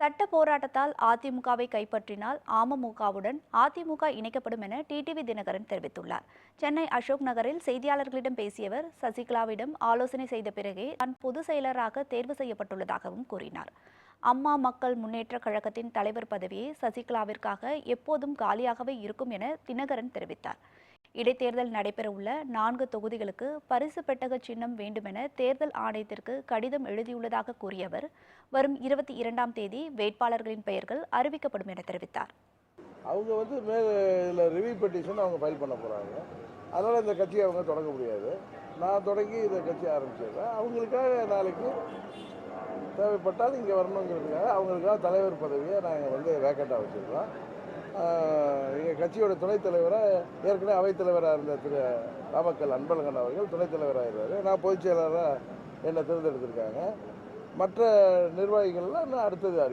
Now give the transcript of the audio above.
சட்ட போராட்டத்தால் அதிமுகவை கைப்பற்றினால் அமமுகவுடன் அதிமுக இணைக்கப்படும் என டிடிவி தினகரன் தெரிவித்துள்ளார். சென்னை அசோக் நகரில் செய்தியாளர்களிடம் பேசியவர் சசிகலாவிடம் ஆலோசனை செய்த பிறகே தான் பொதுச் செயலராக தேர்வு செய்யப்பட்டுள்ளதாகவும் கூறினார். அம்மா மக்கள் முன்னேற்ற கழகத்தின் தலைவர் பதவியை சசிகலாவிற்காக எப்போதும் காலியாகவே இருக்கும் என தினகரன் தெரிவித்தார். இடைத்தேர்தல் நடைபெறவுள்ள நான்கு தொகுதிகளுக்கு பரிசு பெட்டக சின்னம் வேண்டுமென தேர்தல் ஆணையத்திற்கு கடிதம் எழுதியுள்ளதாக கூறிய அவர் வரும் இருபத்தி இரண்டாம் தேதி வேட்பாளர்களின் பெயர்கள் அறிவிக்கப்படும் என தெரிவித்தார். அவங்க வந்து மேல் இதில் ரிவ்யூ பெட்டிஷன் அவங்க ஃபைல் பண்ண போகிறாங்க அதனால் இந்த கட்சியை அவங்க தொடங்க முடியாது. நான் தொடங்கி இந்த கட்சி ஆரம்பிச்சிடுறேன். அவங்களுக்காக நாளைக்கு தேவைப்பட்டால் இங்கே வரணுங்கிறதுக்காக அவங்களுக்காக தலைவர் பதவியை நாங்கள் வந்து வேக்கண்டாக வச்சுருக்கோம். கட்சியோட துணைத் தலைவராக ஏற்கனவே அவைத்தலைவராக இருந்த திரு நாமக்கல் அன்பழகன் அவர்கள் துணைத் தலைவராக இருந்தார் நான் பொதுச் செயலாளராக என்னை தேர்ந்தெடுத்திருக்காங்க. மற்ற நிர்வாகிகள்லாம் நான் அடுத்தது அறிவிப்பேன்.